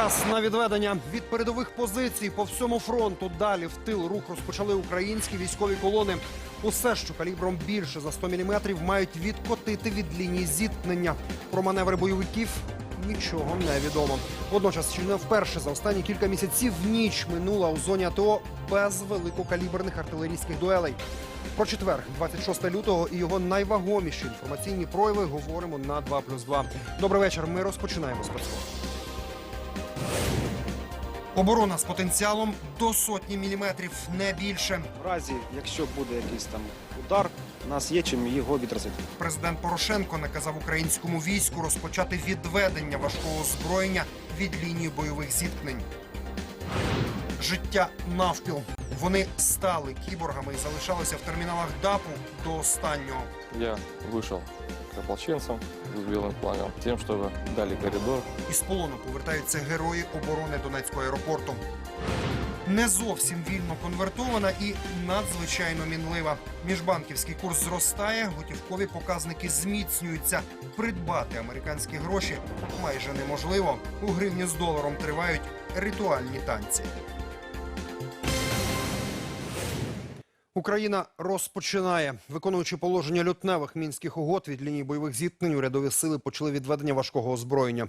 Наказ на відведення від передових позицій по всьому фронту. Далі в тил рух розпочали українські військові колони. Усе, що калібром більше за 100 мм, мають відкотити від лінії зіткнення. Про маневри бойовиків нічого не відомо. Водночас, чи не вперше за останні кілька місяців ніч минула у зоні АТО без великокаліберних артилерійських дуелей. Про четвер, 26 лютого, і його найвагоміші інформаційні прояви говоримо на 2 плюс 2. Добрий вечір. Ми розпочинаємо спецкор. Оборона з потенціалом до сотні міліметрів, не більше. В разі, якщо буде якийсь там удар, у нас є чим його відразити. Президент Порошенко наказав українському війську розпочати відведення важкого озброєння від лінії бойових зіткнень. Життя навпіл. Вони стали кіборгами і залишалися в терміналах ДАПу до останнього. Я вышел к ополченцам с белым флагом, тем, чтобы дали коридор. Із полону повертаються герої оборони Донецького аеропорту. Не зовсім вільно конвертована і надзвичайно мінлива. Міжбанківський курс зростає, готівкові показники зміцнюються. Придбати американські гроші майже неможливо. У гривні з доларом тривають ритуальні танці. Україна розпочинає, виконуючи положення лютневих мінських угод від лінії бойових зіткнень, урядові сили почали відведення важкого озброєння.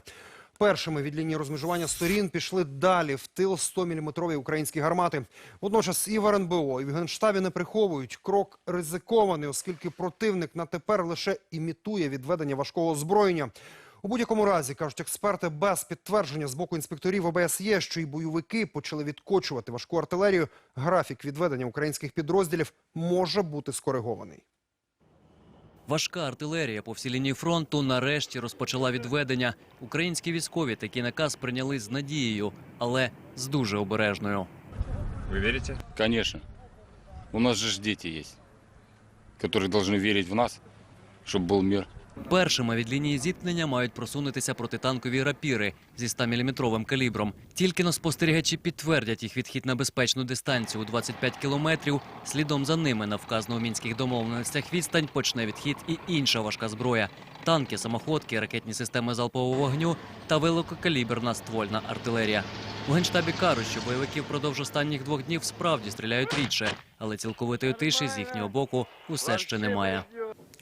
Першими від лінії розмежування сторін пішли далі в тил 100-мм українські гармати. Водночас і в РНБО, і в Генштабі не приховують. Крок ризикований, оскільки противник на тепер лише імітує відведення важкого озброєння. У будь-якому разі, кажуть експерти, без підтвердження з боку інспекторів ОБСЄ, що і бойовики почали відкочувати важку артилерію, графік відведення українських підрозділів може бути скоригований. Важка артилерія по всій лінії фронту нарешті розпочала відведення. Українські військові такий наказ прийняли з надією, але з дуже обережною. Вы верите? Конечно. У нас же ж дети есть, которые должны верить в нас, чтобы был мир. Першими від лінії зіткнення мають просунутися протитанкові рапіри зі 100-мм калібром. Тільки но спостерігачі підтвердять їх відхід на безпечну дистанцію у 25 кілометрів. Слідом за ними на вказану у мінських домовленостях відстань почне відхід і інша важка зброя: танки, самоходки, ракетні системи залпового вогню та великокаліберна ствольна артилерія. У генштабі кажуть, що бойовики впродовж останніх двох днів справді стріляють рідше, але цілковитої тиші з їхнього боку усе ще немає.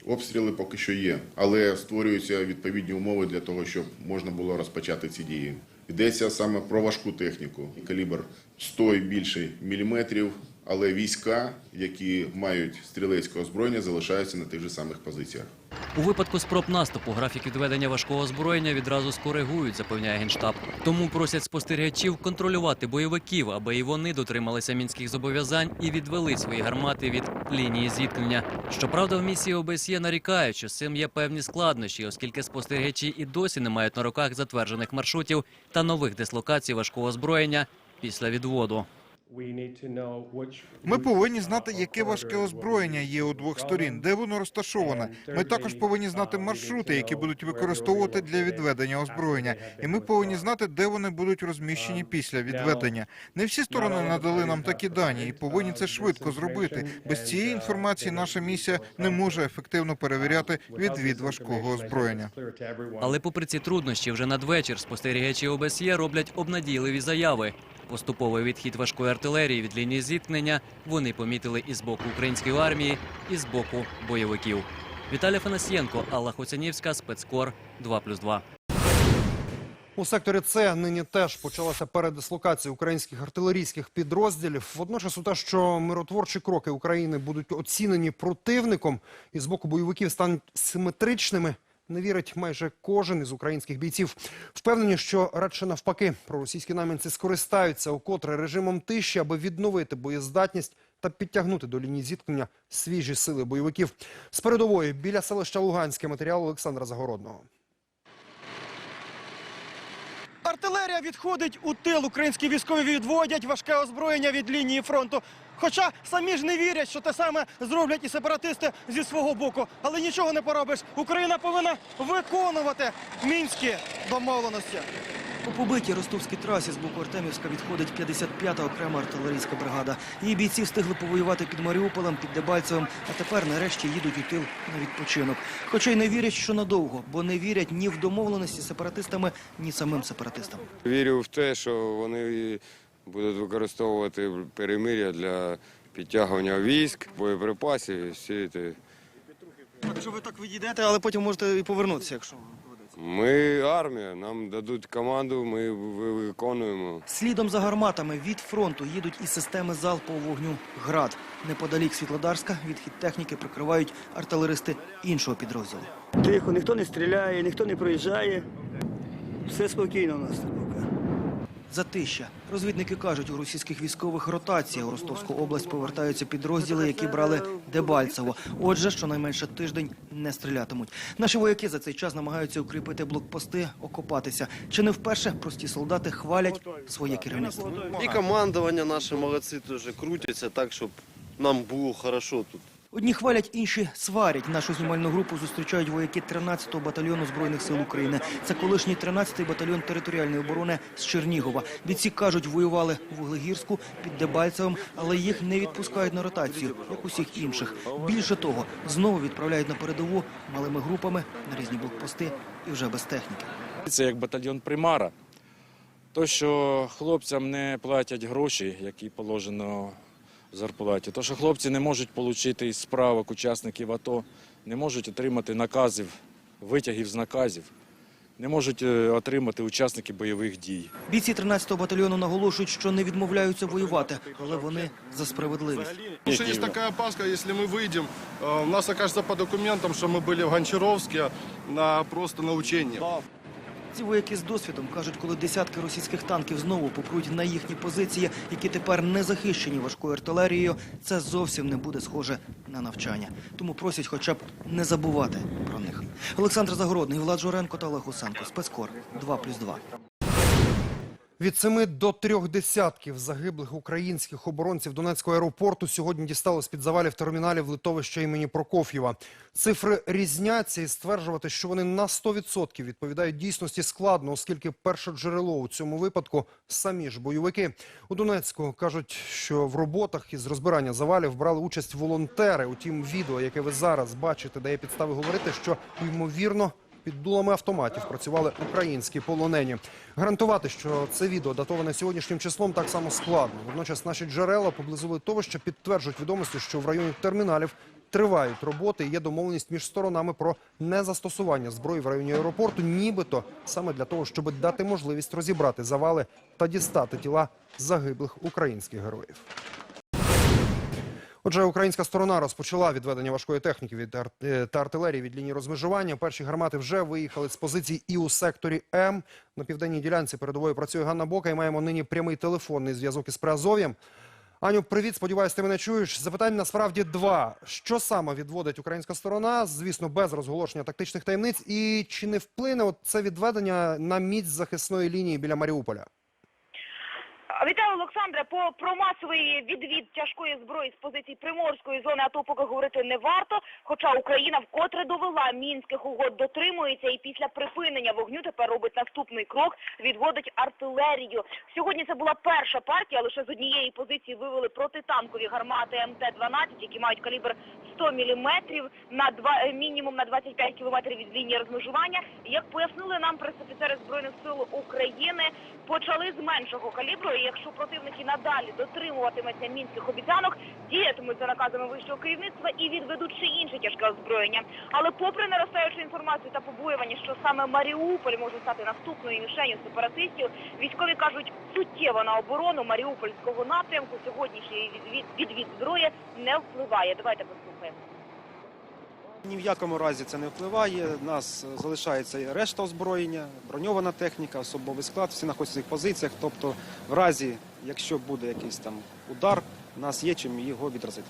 Обстріли поки що є, але створюються відповідні умови для того, щоб можна було розпочати ці дії. Йдеться саме про важку техніку. Калібр 100 і більше міліметрів, але війська, які мають стрілецьке озброєння, залишаються на тих же самих позиціях. У випадку спроб наступу графік відведення важкого озброєння відразу скоригують, запевняє генштаб. Тому просять спостерігачів контролювати бойовиків, аби і вони дотрималися мінських зобов'язань і відвели свої гармати від лінії зіткнення. Щоправда, в місії ОБСЄ нарікають, що з цим є певні складнощі, оскільки спостерігачі і досі не мають на руках затверджених маршрутів та нових дислокацій важкого озброєння після відводу. Ми повинні знати, яке важке озброєння є у двох сторін, де воно розташоване. Ми також повинні знати маршрути, які будуть використовувати для відведення озброєння, і ми повинні знати, де вони будуть розміщені після відведення. Не всі сторони надали нам такі дані і повинні це швидко зробити. Без цієї інформації наша місія не може ефективно перевіряти відвід важкого озброєння. Але попри ці труднощі, вже надвечір спостерігачі ОБСЄ роблять обнадійливі заяви. Поступовий відхід важкої артилерії від лінії зіткнення вони помітили і з боку української армії, і з боку бойовиків. Віталій Фанасьєнко, Алла Хоцянівська, спецкор 2+,2. У секторі С нині теж почалася передислокація українських артилерійських підрозділів. Водночас, у те, що миротворчі кроки України будуть оцінені противником і з боку бойовиків стануть симетричними, не вірить майже кожен із українських бійців. Впевнені, що радше навпаки проросійські намінці скористаються укотре режимом тиші, аби відновити боєздатність та підтягнути до лінії зіткнення свіжі сили бойовиків. З передової біля селища Луганське матеріал Олександра Загородного. Артилерія відходить у тил. Українські військові відводять важке озброєння від лінії фронту. Хоча самі ж не вірять, що те саме зроблять і сепаратисти зі свого боку. Але нічого не поробиш. Україна повинна виконувати мінські домовленості. По побитій ростовській трасі з боку Артемівська відходить 55-та окрема артилерійська бригада. Її бійці встигли повоювати під Маріуполем, під Дебальцевим, а тепер нарешті їдуть у тил на відпочинок. Хоча й не вірять, що надовго, бо не вірять ні в домовленості з сепаратистами, ні самим сепаратистам. Вірю в те, що вони будуть використовувати перемир'я для підтягування військ, боєприпасів і всі те. Якщо ви так відійдете, але потім можете і повернутися, якщо Ми армія, нам дадуть команду, ми ви- виконуємо. Слідом за гарматами від фронту їдуть і системи залпового вогню «Град». Неподалік Світлодарська відхід техніки прикривають артилеристи іншого підрозділу. Тихо, ніхто не стріляє, ніхто не проїжджає. Все спокійно у нас. Затища. Розвідники кажуть, у російських військових ротація у Ростовську область повертаються підрозділи, які брали Дебальцево. Отже, щонайменше тиждень не стрілятимуть. Наші вояки за цей час намагаються укріпити блокпости, окопатися. Чи не вперше прості солдати хвалять своє керівництво. І командування наше молодці теж крутяться так, щоб нам було хорошо тут. Одні хвалять, інші сварять. Нашу знімальну групу зустрічають вояки 13-го батальйону збройних сил України. Це колишній 13-й батальйон територіальної оборони з Чернігова. Бійці кажуть, воювали в Углегірську під Дебальцевим, але їх не відпускають на ротацію, як усіх інших. Більше того, знову відправляють на передову малими групами на різні блокпости і вже без техніки. Це як батальйон примара. То, що хлопцям не платять гроші, які положено зарплаті, то, що хлопці не можуть отримати із справок учасників АТО, не можуть отримати наказів, витягів з наказів, не можуть е, отримати учасники бойових дій. Бійці 13-го батальйону наголошують, що не відмовляються воювати, але вони за справедливість. Потому что есть такая опаска, если мы выйдем, э, у нас окажется по документам, что мы были в Гончаровске на просто на учении. Ці вояки з досвідом кажуть, коли десятки російських танків знову попруть на їхні позиції, які тепер не захищені важкою артилерією, це зовсім не буде схоже на навчання. Тому просять хоча б не забувати про них. Олександр Загородний, Влад Журенко та Олег Усенко. Спецкор 2+,2. Від семи до трьох десятків загиблих українських оборонців Донецького аеропорту сьогодні дістали з-під завалів терміналів литовища імені Прокоф'єва. Цифри різняться і стверджувати, що вони на 100% відповідають дійсності складно, оскільки перше джерело у цьому випадку самі ж бойовики. У Донецьку кажуть, що в роботах із розбирання завалів брали участь волонтери. Утім, відео, яке ви зараз бачите, дає підстави говорити, що ймовірно під дулами автоматів працювали українські полонені. Гарантувати, що це відео датоване сьогоднішнім числом, так само складно. Водночас наші джерела поблизу литовища підтверджують відомості, що в районі терміналів тривають роботи. Є домовленість між сторонами про незастосування зброї в районі аеропорту, нібито саме для того, щоб дати можливість розібрати завали та дістати тіла загиблих українських героїв. Отже, українська сторона розпочала відведення важкої техніки від е, та артилерії від лінії розмежування. Перші гармати вже виїхали з позицій і у секторі М. На південній ділянці передової працює Ганна Бока і маємо нині прямий телефонний зв'язок із Приазов'ям. Аню, привіт, сподіваюся, ти мене чуєш. Запитань насправді два. Що саме відводить українська сторона? Звісно, без розголошення тактичних таємниць. І чи не вплине це відведення на міць захисної лінії біля Маріуполя? Вітаю, Олександре. По про масовий відвід тяжкої зброї з позицій приморської зони АТО поки говорити не варто. Хоча Україна вкотре довела мінських угод дотримується і після припинення вогню тепер робить наступний крок, відводить артилерію. Сьогодні це була перша партія. Лише з однієї позиції вивели протитанкові гармати МТ-12, які мають калібр 100 міліметрів на два е, мінімум на 25 кілометрів від лінії розмежування. Як пояснили нам пресофіцери збройних сил України, почали з меншого калібру. І якщо противник і надалі дотримуватиметься мінських обіцянок, діятимуть за наказами вищого керівництва і відведуть ще інше тяжке озброєння. Але попри наростаючу інформацію та побоювання, що саме Маріуполь може стати наступною мішенью сепаратистів, військові кажуть, суттєво на оборону Маріупольського напрямку сьогоднішній відвід зброї не впливає. Давайте послухаємо. Ні в якому разі це не впливає. У нас залишається решта озброєння, броньована техніка, особовий склад, всі знаходяться в своїх позиціях. Тобто, в разі, якщо буде якийсь там удар, у нас є чим його відразити.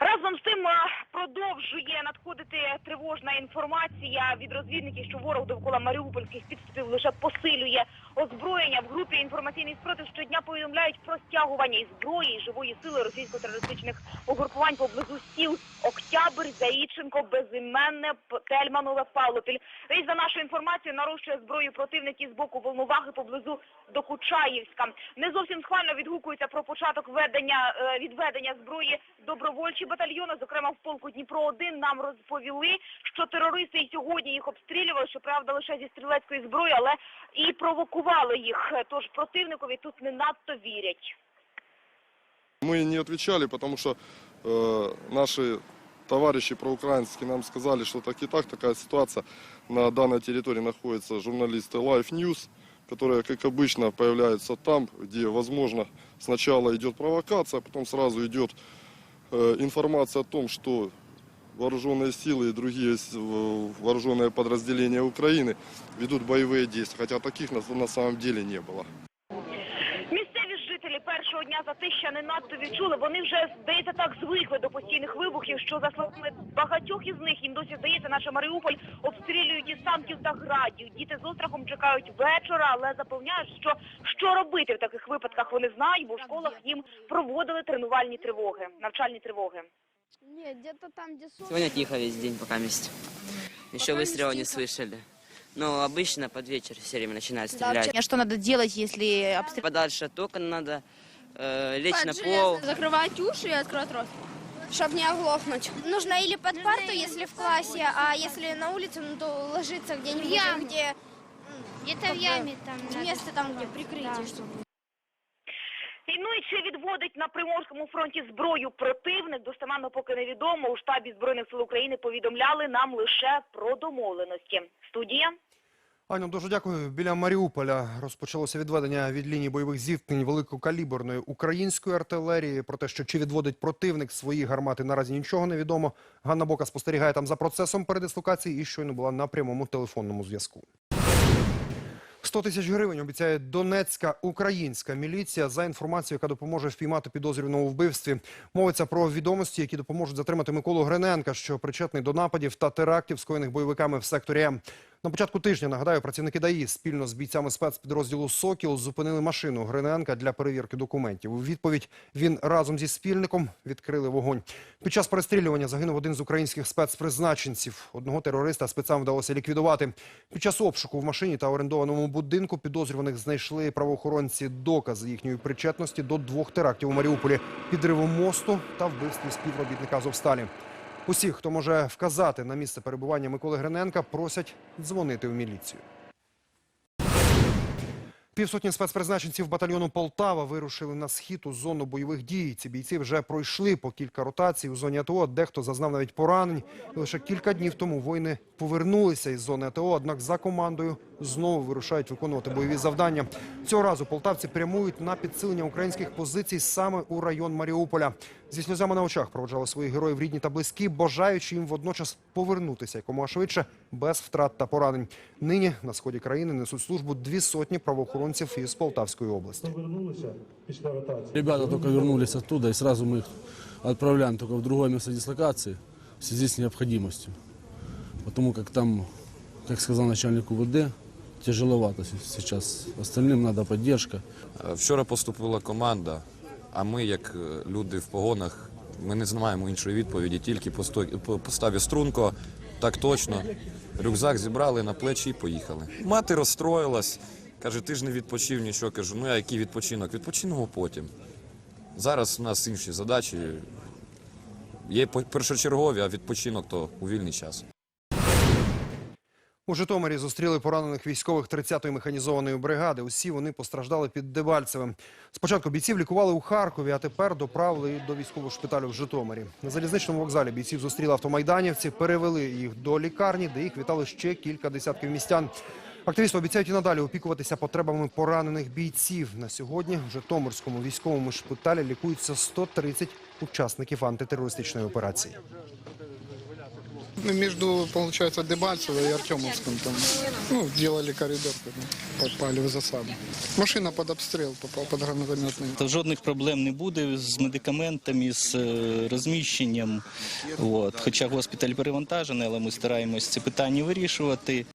Разом з тим е, продовжує надходити тривожна інформація від розвідників, що ворог довкола маріупольських підступів лише посилює озброєння. В групі інформаційний спротив щодня повідомляють про стягування із зброї і живої сили російсько-терористичних угрупувань поблизу сіл Октябрь, Заїченко, Безіменне, Тельманове, Павлопіль. І за нашою інформацією нарощує зброю противників з боку Волноваги поблизу Докучаївська. Не зовсім схвально відгукуються про початок ведення е, відведення зброї добровольчі батальйони. Зокрема, в полку Дніпро 1 нам розповіли, що терористи і сьогодні їх обстрілювали, щоправда, лише зі стрілецької зброї, але і провокували їх. Тож противникові тут не надто вірять. Мы не отвечали, потому что э, наши товарищи проукраинские нам сказали, что так и так, такая ситуация. На данной территории находятся журналисты Life News, которые, как обычно, появляются там, где, возможно, сначала идет провокация, а потом сразу идет э, информация о том, что вооруженные силы и другие с- в- вооруженные подразделения Украины ведут боевые действия, хотя таких на, на самом деле не было. Місцеві ж жителі першого дня затища не надто відчули. Вони вже здається так звикли до постійних вибухів, що за словами багатьох із них їм досі здається, наше Маріуполь обстрілюють із танків та градів. Діти з острахом чекають вечора, але запевняють, що що робити в таких випадках вони знають, бо в школах їм проводили тренувальні тривоги, навчальні тривоги. Нет, где-то там, где солнце. Сегодня тихо весь день пока месяц. Еще Пока выстрела не тихо. слышали. Но обычно под вечер все время начинают Да, стрелять. вообще, что надо делать, если обстрел... Подальше от окон надо э, лечь на Под пол. железо Закрывать уши и открывать рот. Чтобы не оглохнуть. Нужно или под парту, если в классе, а если на улице, ну, то ложиться где-нибудь, где... Где-то в яме там. Место там, где прикрытие, чтобы... І, Ну і чи відводить на Приморському фронті зброю противник, достеменно поки невідомо. У штабі Збройних сил України повідомляли нам лише про домовленості. Студія. Аню, дуже дякую. Біля Маріуполя розпочалося відведення від лінії бойових зіткнень великокаліберної української артилерії. Про те, що чи відводить противник свої гармати, наразі нічого не відомо. Ганна Бока спостерігає там за процесом передислокації і щойно була на прямому телефонному зв'язку. 100 тисяч гривень обіцяє Донецька українська міліція за інформацію, яка допоможе впіймати підозрюваного у вбивстві. Мовиться про відомості, які допоможуть затримати Миколу Гриненка, що причетний до нападів та терактів, скоєних бойовиками в секторі М. На початку тижня, нагадаю, працівники ДАІ спільно з бійцями спецпідрозділу «Сокіл» зупинили машину Гриненка для перевірки документів. У відповідь він разом зі спільником відкрили вогонь. Під час перестрілювання загинув один з українських спецпризначенців. Одного терориста спецам вдалося ліквідувати. Під час обшуку в машині та орендованому будинку підозрюваних знайшли правоохоронці докази їхньої причетності до двох терактів у Маріуполі, підриву мосту та вбивстві співробітника Азовсталі. Усіх, хто може вказати на місце перебування Миколи Гриненка, просять дзвонити в міліцію. Півсотні спецпризначенців батальйону Полтава вирушили на схід у зону бойових дій. Ці бійці вже пройшли по кілька ротацій у зоні АТО. Дехто зазнав навіть поранень. І лише кілька днів тому воїни повернулися із зони АТО, однак за командою знову вирушають виконувати бойові завдання. Цього разу полтавці прямують на підсилення українських позицій саме у район Маріуполя. Зі сльозами на очах проводжали своїх героїв рідні та близькі, бажаючи їм водночас повернутися якомога швидше без втрат та поранень. Нині на сході країни несуть службу дві сотні правоохоронців із Полтавської області. Ребята только вернулись оттуда, и сразу мы их отправляем только в другое место дислокации в связи с необходимостью. Потому как там, как сказал начальник УВД, тяжеловато. Остальным надо поддержка. Е, Вчора поступила команда, а ми, як е, люди в погонах, ми не знаємо іншої відповіді, тільки поставі струнко, так точно. Рюкзак зібрали на плечі і поїхали. Мати розстроїлась, каже, ти ж не відпочив нічого. Кажу, ну а який відпочинок? Відпочинемо потім. Зараз у нас інші задачі. Є першочергові, а відпочинок то у вільний час. У Житомирі зустріли поранених військових 30-ї механізованої бригади. Усі вони постраждали під Дебальцевим. Спочатку бійців лікували у Харкові, а тепер доправили до військового шпиталю в Житомирі. На залізничному вокзалі бійців зустріли автомайданівці, перевели їх до лікарні, де їх вітали ще кілька десятків містян. Активісти обіцяють і надалі опікуватися потребами поранених бійців. На сьогодні в Житомирському військовому шпиталі лікуються 130 учасників антитерористичної операції. Ну, между, получается, Дебальцево и Артемовском там, ну, делали коридор, попали в засаду. Машина под обстрел попала, под гранатометный. Та жодних проблем не буде з медикаментами, з е, розміщенням. От. Хоча госпіталь перевантажений, але ми стараємось ці питання вирішувати.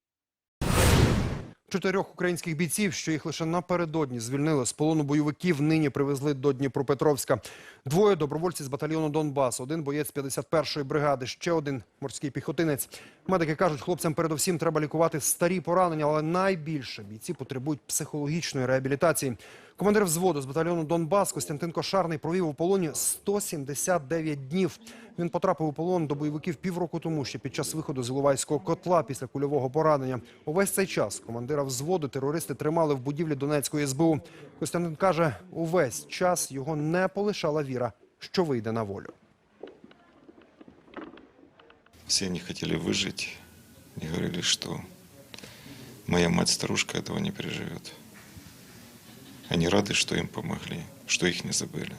Чотирьох українських бійців, що їх лише напередодні звільнили з полону бойовиків, нині привезли до Дніпропетровська. Двоє добровольці з батальйону Донбас, один боєць 51-ї бригади, ще один морський піхотинець. Медики кажуть, хлопцям передовсім треба лікувати старі поранення, але найбільше бійці потребують психологічної реабілітації. Командир взводу з батальйону Донбас Костянтин Кошарний провів у полоні 179 днів. Він потрапив у полон до бойовиків півроку тому, ще під час виходу з Іловайського котла після кульового поранення. Увесь цей час командира взводу терористи тримали в будівлі Донецької СБУ. Костянтин каже, увесь час його не полишала віра, що вийде на волю. Все они хотели выжить и говорили, что моя мать-старушка этого не переживет. Они рады, что им помогли, что их не забыли.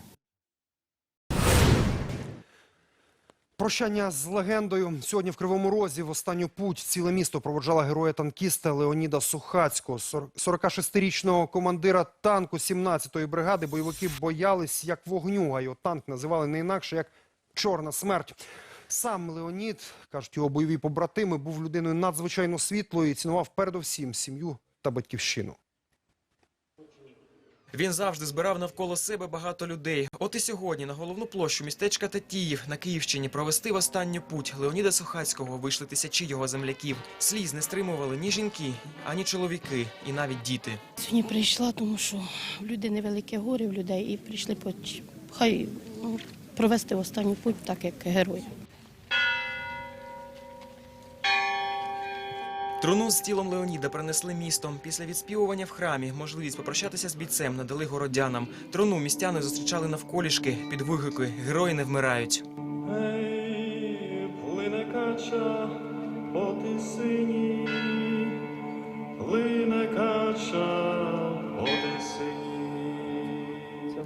Прощання з легендою. Сьогодні в Кривому Розі в останню путь ціле місто проводжала героя-танкіста Леоніда Сухацького. Сор- 46-річного командира танку 17-ї бригади бойовики боялись як вогню, а його танк називали не інакше як «Чорна смерть». Сам Леонід, кажуть його бойові побратими, був людиною надзвичайно світлою і цінував передовсім сім'ю та батьківщину. Він завжди збирав навколо себе багато людей. От і сьогодні на головну площу містечка Татіїв на Київщині провести в останню путь Леоніда Сухацького вийшли тисячі його земляків. Сліз не стримували ні жінки, ані чоловіки, і навіть діти. Сьогодні прийшла, тому що в людей невелике горе в людей і прийшли поч- хай ну, провести останню путь так, як герої. Труну з тілом Леоніда принесли містом. Після відспівування в храмі можливість попрощатися з бійцем надали городянам. Труну містяни зустрічали навколішки під вигуки «Герої не вмирають». Плине кача по тисині, плине кача.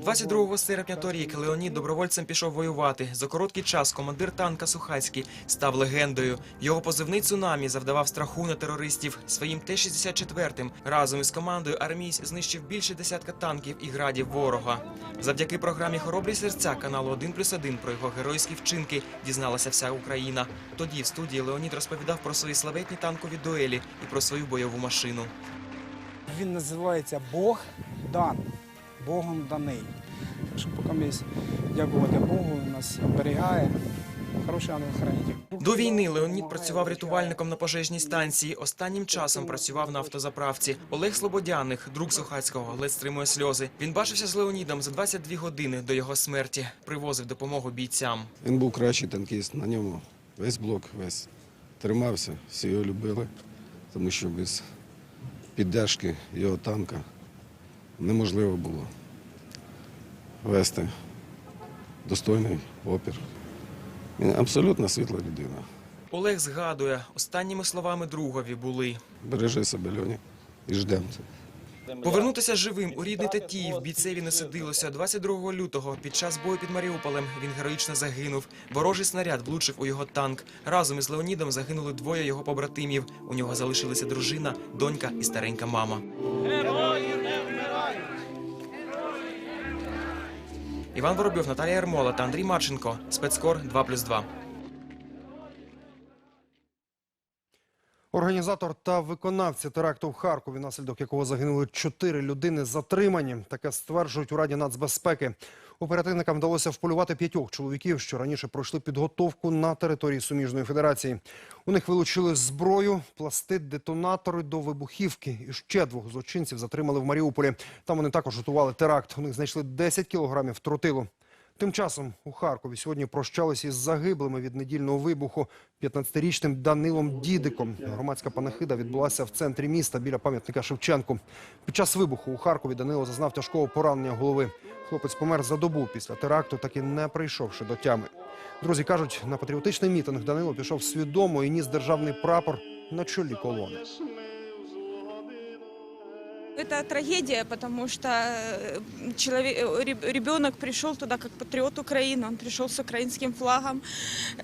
22 серпня торік Леонід добровольцем пішов воювати. За короткий час командир танка Сухацький став легендою. Його позивний цунамі завдавав страху на терористів. Своїм Т-64 разом із командою армійсь знищив більше десятка танків і градів ворога. Завдяки програмі Хоробрі серця каналу 1+,1 про його геройські вчинки дізналася вся Україна. Тоді в студії Леонід розповідав про свої славетні танкові дуелі і про свою бойову машину. Він називається Бог дан, Богом даний. Так що поки ми дякувати Богу, нас оберігає. Хороший ангел-хранитель. До війни Леонід працював рятувальником на пожежній станції. Останнім часом працював на автозаправці. Олег Слободяних, друг Сухацького, ледь стримує сльози. Він бачився з Леонідом за 22 години до його смерті. Привозив допомогу бійцям. Він був кращий танкіст. На ньому весь блок весь тримався, всі його любили, тому що без піддержки його танка неможливо було вести достойний опір. Він абсолютно світла людина. Олег згадує, останніми словами другові були. Бережи себе, Льоні, і ждемо. Повернутися живим у рідний Татіїв бійцеві не сидилося. 22 лютого під час бою під Маріуполем він героїчно загинув. Ворожий снаряд влучив у його танк. Разом із Леонідом загинули двоє його побратимів. У нього залишилися дружина, донька і старенька мама. Іван Воробйов, Наталія Ермола та Андрій Марченко. Спецкор 2+,2. Організатор та виконавці теракту в Харкові, внаслідок якого загинули чотири людини, затримані. Таке стверджують у Раді нацбезпеки. Оперативникам вдалося вполювати п'ятьох чоловіків, що раніше пройшли підготовку на території Суміжної Федерації. У них вилучили зброю, пласти, детонатори до вибухівки. І ще двох злочинців затримали в Маріуполі. Там вони також готували теракт. У них знайшли 10 кілограмів тротилу. Тим часом у Харкові сьогодні прощалися із загиблими від недільного вибуху 15-річним Данилом Дідиком. Громадська панахида відбулася в центрі міста біля пам'ятника Шевченку. Під час вибуху у Харкові Данило зазнав тяжкого поранення голови. Хлопець помер за добу після теракту, так і не прийшовши до тями. Друзі кажуть, на патріотичний мітинг Данило пішов свідомо і ніс державний прапор на чолі колони. Это трагедия, потому что э, человек, э, реб- ребенок пришел туда как патриот Украины, он пришел с украинским флагом.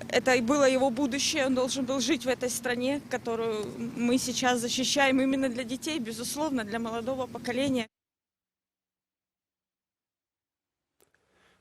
Это и было его будущее, он должен был жить в этой стране, которую мы сейчас защищаем именно для детей, безусловно, для молодого поколения.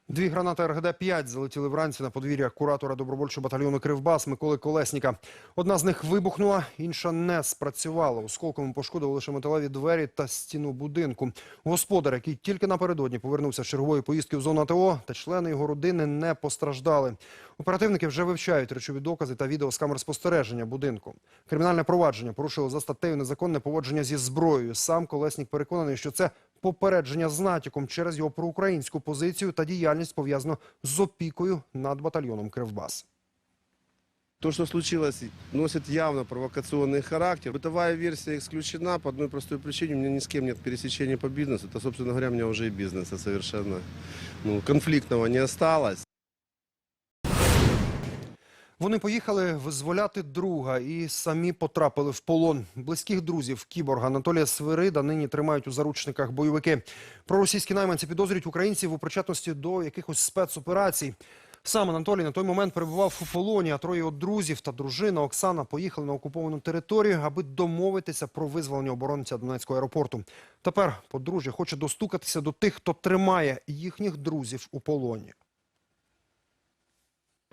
Дві гранати РГД-5 залетіли вранці на подвір'я куратора добровольчого батальйону «Кривбас» Миколи Колесніка. Одна з них вибухнула, інша не спрацювала. Осколком пошкодили лише металеві двері та стіну будинку. Господар, який тільки напередодні повернувся з чергової поїздки в зону АТО, та члени його родини не постраждали. Оперативники вже вивчають речові докази та відео з камер спостереження будинку. Кримінальне провадження порушило за статтею незаконне поводження зі зброєю. Сам Колеснік переконаний, що це попередження з натяком через його проукраїнську позицію та діяльність пов'язану з опікою над батальйоном Кривбас. То, что случилось, носит явно провокационный характер. Бытовая версия исключена по одной простой причине. У меня ни с кем нет пересечения по бизнесу. Это, собственно говоря, у меня уже и бизнеса совершенно ну, конфликтного не осталось. Вони поїхали визволяти друга і самі потрапили в полон. Близьких друзів кіборга Анатолія Свирида нині тримають у заручниках бойовики. Проросійські найманці підозрюють українців у причетності до якихось спецоперацій. Сам Анатолій на той момент перебував у полоні, а троє його друзів та дружина Оксана поїхали на окуповану територію, аби домовитися про визволення оборонця Донецького аеропорту. Тепер подружжя хоче достукатися до тих, хто тримає їхніх друзів у полоні.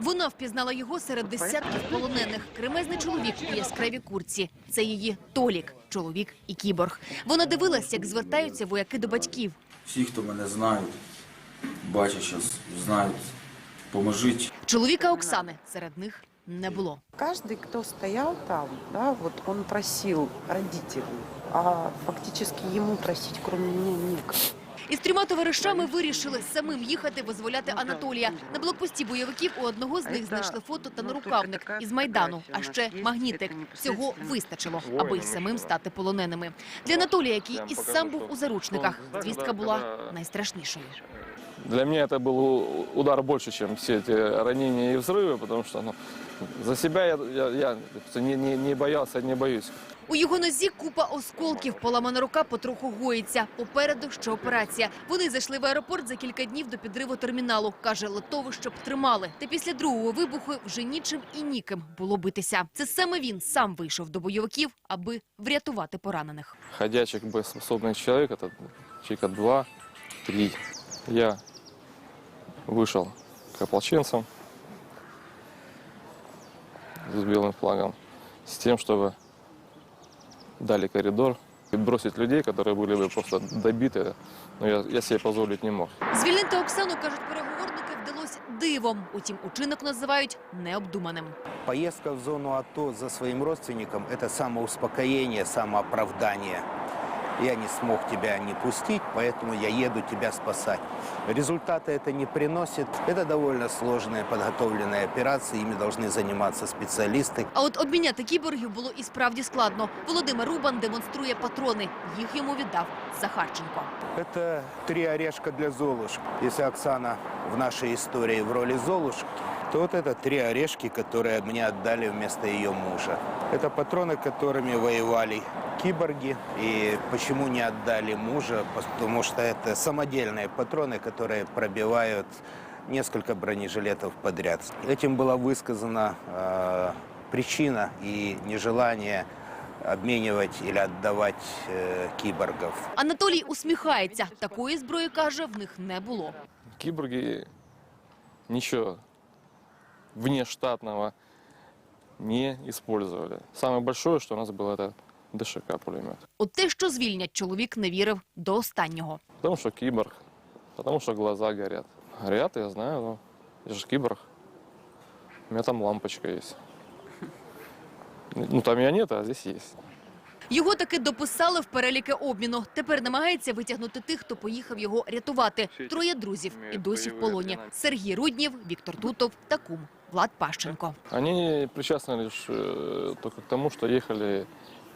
Вона впізнала його серед десятків полонених. Кремезний чоловік у яскравій курці. Це її Толік, чоловік і кіборг. Вона дивилась, як звертаються вояки до батьків. Всі, хто мене знають, бачать зараз, знають, поможіть. Чоловіка Оксани серед них не було. Каждый, кто стоял там, да, вот он просил родителей, а фактически ему просить, кроме меня, некого. Із трьома товаришами вирішили самим їхати визволяти Анатолія. На блокпості бойовиків у одного з них знайшли фото та нарукавник із Майдану, а ще магнітик. Всього вистачило, аби й самим стати полоненими. Для Анатолія, який і сам був у заручниках, звістка була найстрашнішою. Для меня это был у- удар больше, чем все эти ранения и взрывы, потому что ну, за себя я, я, я не, не, не боялся, не боюсь. У його нозі купа осколків, поламана рука потроху гоїться. Попереду ще операція. Вони зайшли в аеропорт за кілька днів до підриву терміналу. Каже, летово, щоб тримали. Та після другого вибуху вже нічим і ніким було битися. Це саме він сам вийшов до бойовиків, аби врятувати поранених. Ходячих боеспособный человек, это человека два, три. Я вышел к ополченцам с белым флагом с тем, чтобы дали коридор и бросить людей, которые были бы просто добиты. Но я, я себе позволить не мог. Звільнити Оксану, кажуть переговорники, вдалося дивом. Утім, учинок називають необдуманим. Поездка в зону АТО за своим родственником – это самоуспокоение, самооправдание. Я не смог тебя не пустить, поэтому я еду тебя спасать. Результата это не приносит. Это довольно сложная подготовленная операция, ими должны заниматься специалисты. А от обміняти кіборгів було і справді складно. Володимир Рубан демонструє патрони. Їх йому віддав Захарченко. Это три орешка для Золушки. Если Оксана в нашей истории в роли Золушки, то вот это три орешки, которые мне отдали вместо ее мужа. Это патроны, которыми воевали киборги. И почему не отдали мужа? Потому что это самодельные патроны, которые пробивают несколько бронежилетов подряд. Этим была высказана э, причина и нежелание обменивать или отдавать э, киборгов. Анатолій усміхається. Такої зброї, каже, в них не було. Киборги ничего внештатного не использовали. Самое большое, что у нас было, это ДШК пулемет. У те, що звільнять, чоловік не вірив до останнього. Потому что киборг, потому что глаза горят. Горят, я знаю, но я же киборг. У меня там лампочка есть. Ну, там ее нет, а здесь есть. Його таки дописали в переліки обміну. Тепер намагається витягнути тих, хто поїхав його рятувати. Троє друзів і досі в полоні. Сергій Руднів, Віктор Тутов та кум Влад Пащенко. Они причастны лишь э, только к тому, что ехали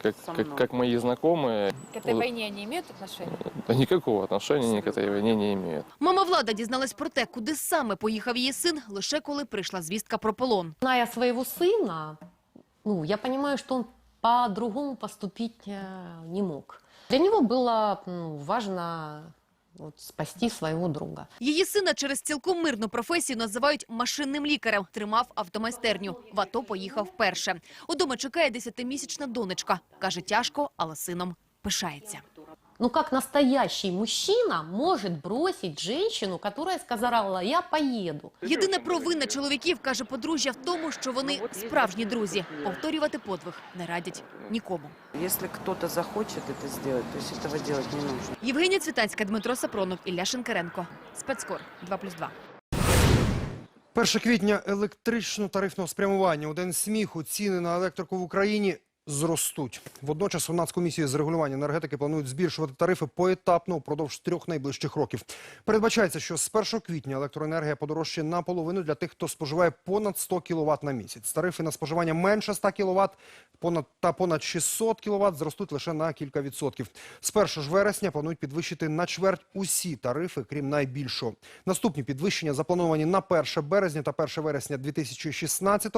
как, как, как мои знакомые. К этой Вот. войне они имеют отношение? Да никакого отношения они к этой войне не имеют. Мама Влада дізналась про те, куди саме поїхав її син, лише коли прийшла звістка про полон. Зная своего сына, ну, я понимаю, что он по-другому поступить э, не мог. Для него было ну, важно от, спасти своего друга. Її сина через цілком мирну професію називають машинним лікарем. Тримав автомайстерню. В АТО поїхав перше. Удома чекає десятимісячна донечка. Каже, тяжко, але сином пишається. Ну как настоящий мужчина может бросить женщину, которая сказала, я поеду? Єдина провина чоловіків, каже подружжя, в тому, що вони справжні друзі. Повторювати подвиг не радять нікому. Если кто-то захочет это сделать, то есть этого делать не нужно. Євгенія Цвітанська, Дмитро Сапронов, Ілля Шинкаренко. Спецкор 2+,2. 1 квітня електрично-тарифного спрямування у день сміху ціни на електрику в Україні зростуть. Водночас у Нацкомісії з регулювання енергетики планують збільшувати тарифи поетапно упродовж трьох найближчих років. Передбачається, що з 1 квітня електроенергія подорожчає наполовину для тих, хто споживає понад 100 кВт на місяць. Тарифи на споживання менше 100 кВт понад, та понад 600 кВт зростуть лише на кілька відсотків. З 1 ж вересня планують підвищити на чверть усі тарифи, крім найбільшого. Наступні підвищення заплановані на 1 березня та 1 вересня 2016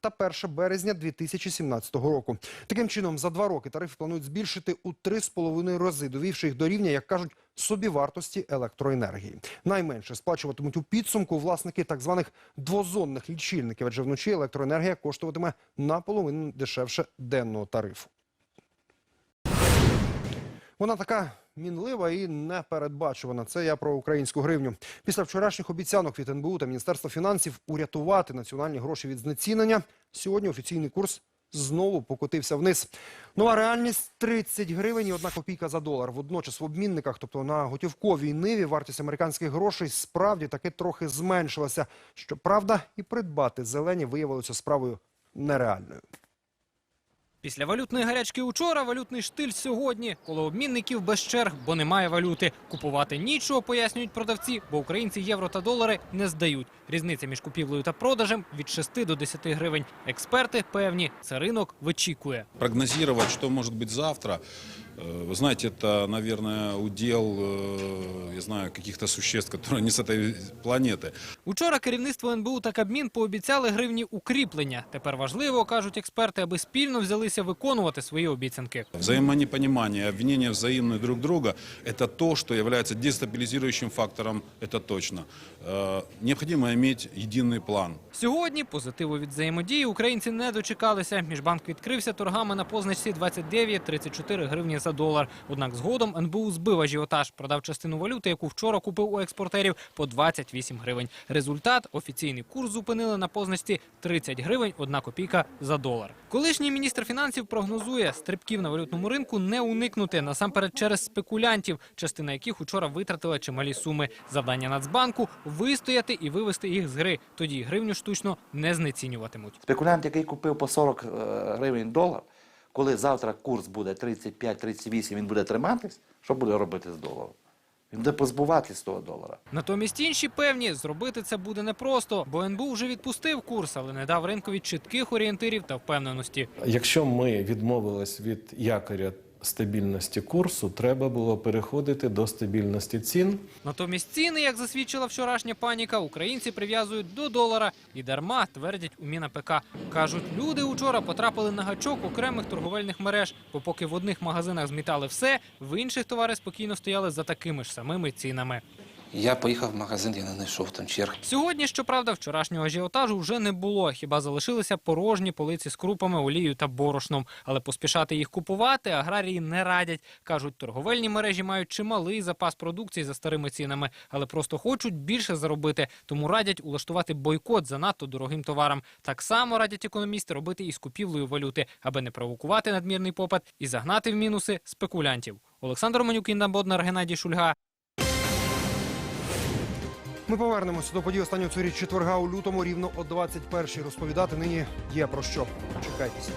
та 1 березня 2017 року. Таким чином, за два роки тарифи планують збільшити у 3,5 рази, довівши їх до рівня, як кажуть, собівартості електроенергії. Найменше сплачуватимуть у підсумку власники так званих двозонних лічильників, адже вночі електроенергія коштуватиме наполовину дешевше денного тарифу. Вона така мінлива і непередбачувана. Це я про українську гривню. Після вчорашніх обіцянок від НБУ та Міністерства фінансів урятувати національні гроші від знецінення. Сьогодні офіційний курс знову покотився вниз. Нова реальність 30 гривень і одна копійка за долар. Водночас в обмінниках, тобто на готівковій ниві, вартість американських грошей справді таки трохи зменшилася. Щоправда, і придбати зелені виявилося справою нереальною. Після валютної гарячки учора валютний штиль сьогодні. Коло обмінників без черг, бо немає валюти. Купувати нічого, пояснюють продавці, бо українці євро та долари не здають. Різниця між купівлею та продажем від 6 до 10 гривень. Експерти певні, це ринок вичікує. Прогнозувати, що може бути завтра, вы знаете, это, наверное, удел, э, я знаю, каких-то существ, которые не с этой планеты. Учора керівництво НБУ та Кабмін пообіцяли гривні укріплення. Тепер важливо, кажуть експерти, аби спільно взялися виконувати свої обіцянки. Взаимонепонимание, обвинения взаимные друг друга – это то, что является дестабилизирующим фактором, это точно. Э, Необходимо иметь единый план. Сьогодні позитиву від взаємодії українці не дочекалися. Міжбанк відкрився торгами на позначці 29-34 гривні за долар. Однак згодом НБУ збив ажіотаж, продав частину валюти, яку вчора купив у експортерів по 28 гривень. Результат – офіційний курс зупинили на позначці 30 гривень, одна копійка за долар. Колишній міністр фінансів прогнозує, стрибків на валютному ринку не уникнути, насамперед через спекулянтів, частина яких учора витратила чималі суми. Завдання Нацбанку – вистояти і вивести їх з гри. Тоді гривню штучно не знецінюватимуть. Спекулянт, який купив по 40 е, гривень долар, коли завтра курс буде 35-38, він буде триматись, що буде робити з доларом? Він буде позбуватись того долара. Натомість інші певні, зробити це буде непросто, бо НБУ вже відпустив курс, але не дав ринкові чітких орієнтирів та впевненості. Якщо ми відмовились від якоря стабільності курсу, треба було переходити до стабільності цін. Натомість ціни, як засвідчила вчорашня паніка, українці прив'язують до долара і дарма твердять у МінАПК. Кажуть, люди учора потрапили на гачок окремих торговельних мереж, бо поки в одних магазинах змітали все, в інших товари спокійно стояли за такими ж самими цінами. Я поїхав в магазин, я не знайшов там черг. Сьогодні, щоправда, вчорашнього ажіотажу вже не було. Хіба залишилися порожні полиці з крупами, олією та борошном. Але поспішати їх купувати аграрії не радять. Кажуть, торговельні мережі мають чималий запас продукції за старими цінами, але просто хочуть більше заробити. Тому радять улаштувати бойкот занадто дорогим товарам. Так само радять економісти робити і з купівлею валюти, аби не провокувати надмірний попит і загнати в мінуси спекулянтів. Олександр Манюк, Інна Боднар, Геннадій Шульга. Ми повернемося до подій останнього цього четверга у лютому рівно о 21-й. Розповідати нині є про що. Чекайтеся.